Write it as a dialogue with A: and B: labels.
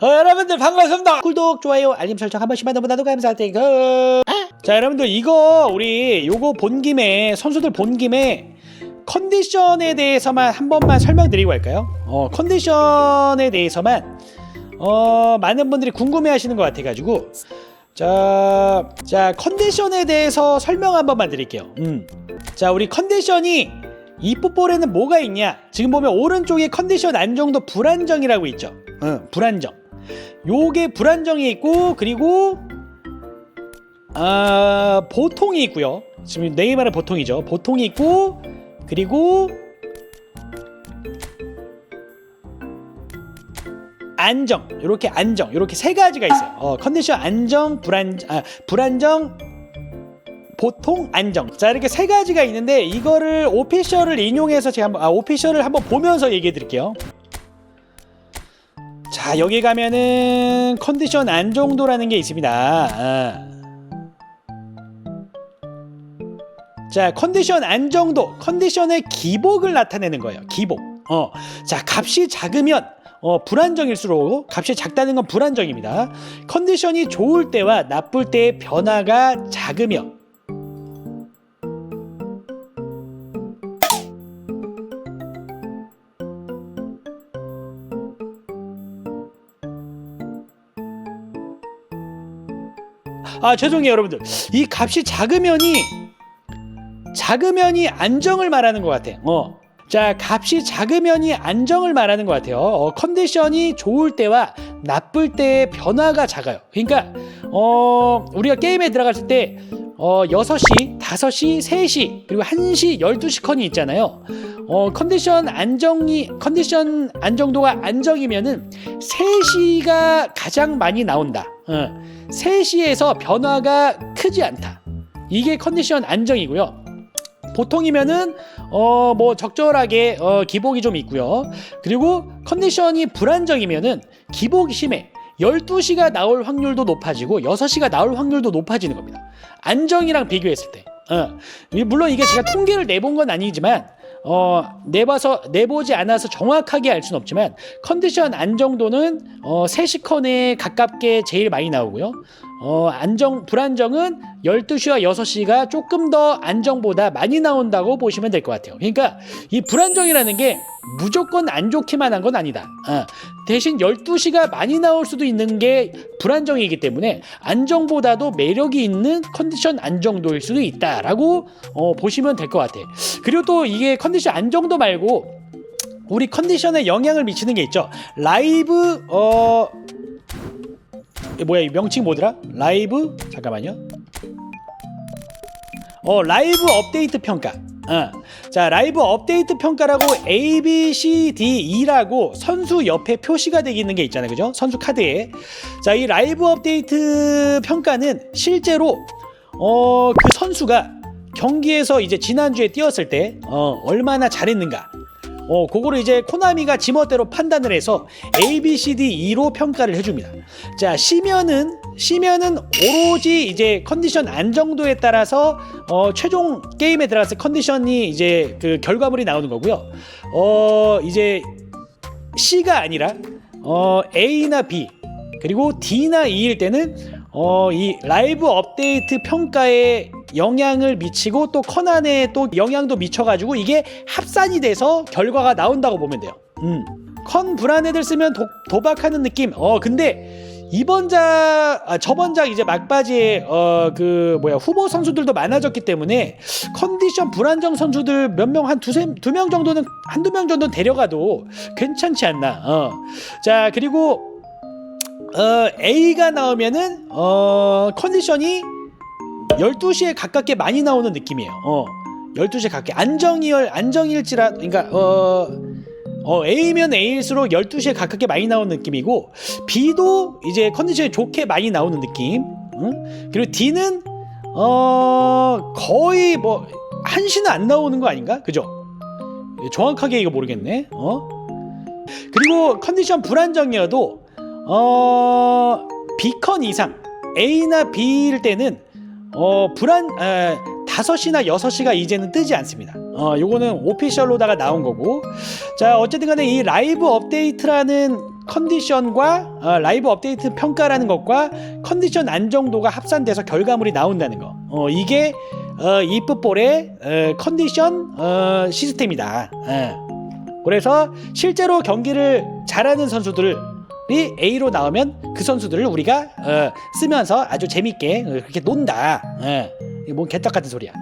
A: 어, 여러분들 반갑습니다. 구독, 좋아요, 알림 설정 한 번씩만 너무나도 감사할 테니까. 자, 여러분들 이거 우리 요거 본 김에 선수들 본 김에 컨디션에 대해서만 한 번만 설명드리고 할까요? 어, 컨디션에 대해서만 어, 많은 분들이 궁금해 하시는 것 같아 가지고 자, 자 컨디션에 대해서 설명 한 번만 드릴게요. 음. 자, 우리 컨디션이 이 풋볼에는 뭐가 있냐? 지금 보면 오른쪽에 컨디션 안정도 불안정이라고 있죠. 응, 불안정. 요게 불안정이 있고 그리고 아 보통이 있고요. 지금 네이버는 보통이죠. 보통이 있고 그리고 안정 이렇게 안정 이렇게 세 가지가 있어요. 어, 컨디션 안정 불안 아, 불안정 보통 안정 자 이렇게 세 가지가 있는데 이거를 오피셜을 인용해서 제가 한번 아 오피셜을 한번 보면서 얘기해 드릴게요. 자 여기 가면은 컨디션 안정도라는 게 있습니다. 아. 자 컨디션 안정도 컨디션의 기복을 나타내는 거예요. 기복. 어, 자 값이 작으면 어, 불안정일수록 값이 작다는 건 불안정입니다. 컨디션이 좋을 때와 나쁠 때의 변화가 작으며 아 죄송해요 여러분들 이 값이 작으면이 작으면이 안정을 말하는 것 같아. 어. 자, 값이 작으면이 안정을 말하는 것 같아요. 어, 컨디션이 좋을 때와 나쁠 때의 변화가 작아요. 그러니까 어, 우리가 게임에 들어갔을 때 어, 6시, 5시, 3시, 그리고 1시, 12시 컨이 있잖아요. 어, 컨디션 안정이 컨디션 안정도가 안정이면은 3시가 가장 많이 나온다. 어, 3시에서 변화가 크지 않다. 이게 컨디션 안정이고요. 보통이면은 어 뭐 적절하게 어 기복이 좀 있고요. 그리고 컨디션이 불안정이면은 기복이 심해. 12시가 나올 확률도 높아지고 6시가 나올 확률도 높아지는 겁니다. 안정이랑 비교했을 때. 어. 물론 이게 제가 통계를 내본 건 아니지만 어, 내봐서 내보지 않아서 정확하게 알 수는 없지만 컨디션 안정도는 어, 3시컨에 가깝게 제일 많이 나오고요. 어, 안정 불안정은 12시와 6시가 조금 더 안정보다 많이 나온다고 보시면 될 것 같아요. 그러니까 이 불안정이라는 게 무조건 안 좋기만 한 건 아니다. 어, 대신 12시가 많이 나올 수도 있는 게 불안정이기 때문에 안정보다도 매력이 있는 컨디션 안정도일 수도 있다라고 어, 보시면 될 것 같아. 그리고 또 이게 컨디션 안정도 말고 우리 컨디션에 영향을 미치는 게 있죠. 라이브 어 이게 뭐야 이 명칭 뭐더라? 라이브 잠깐만요. 어 라이브 업데이트 평가. 어. 자 라이브 업데이트 평가라고 A, B, C, D, E라고 선수 옆에 표시가 되어 있는 게 있잖아요, 그죠? 선수 카드에. 자 이 라이브 업데이트 평가는 실제로 어 그 선수가 경기에서 이제 지난주에 뛰었을 때 어, 얼마나 잘했는가 어, 그거를 이제 코나미가 지멋대로 판단을 해서 A, B, C, D, E로 평가를 해줍니다. 자, C면은 C면은 오로지 이제 컨디션 안정도에 따라서 어, 최종 게임에 들어갔을 컨디션이 이제 그 결과물이 나오는 거고요. 어, 이제 C가 아니라 어, A나 B 그리고 D나 E일 때는 어, 이 라이브 업데이트 평가에 영향을 미치고 또 커난에 또 영향도 미쳐가지고 이게 합산이 돼서 결과가 나온다고 보면 돼요. 음. 컨 불안해들 쓰면 도, 도박하는 느낌. 어, 근데 이번 작, 아, 저번 작 이제 막바지에 어, 그 뭐야 후보 선수들도 많아졌기 때문에 컨디션 불안정 선수들 몇 명 한 두세 두 명 정도는 한두 명 정도는 데려가도 괜찮지 않나. 어. 자 그리고 어, A가 나오면은 어, 컨디션이 12시에 가깝게 많이 나오는 느낌이에요. 어. 12시에 가깝게 안정이열 안정일지라 그러니까 어 어, A면 A일수록 12시에 가깝게 많이 나오는 느낌이고 B도 이제 컨디션이 좋게 많이 나오는 느낌. 응? 그리고 D는 어 거의 뭐 1시는 안 나오는 거 아닌가? 그죠? 정확하게 이거 모르겠네. 어? 그리고 컨디션 불안정이어도 어 B컨 이상 A나 B일 때는 어 불안 에, 5시나 6시가 이제는 뜨지 않습니다. 어 요거는 오피셜로다가 나온 거고 자 어쨌든 간에 이 라이브 업데이트라는 컨디션과 어, 라이브 업데이트 평가라는 것과 컨디션 안정도가 합산돼서 결과물이 나온다는 거. 어, 이게 어, 이 풋볼의 어, 컨디션 어, 시스템이다. 예. 그래서 실제로 경기를 잘하는 선수들 이 A로 나오면 그 선수들을 우리가 어, 쓰면서 아주 재밌게 어, 그렇게 논다. 예. 이게 뭔 개떡 같은 소리야.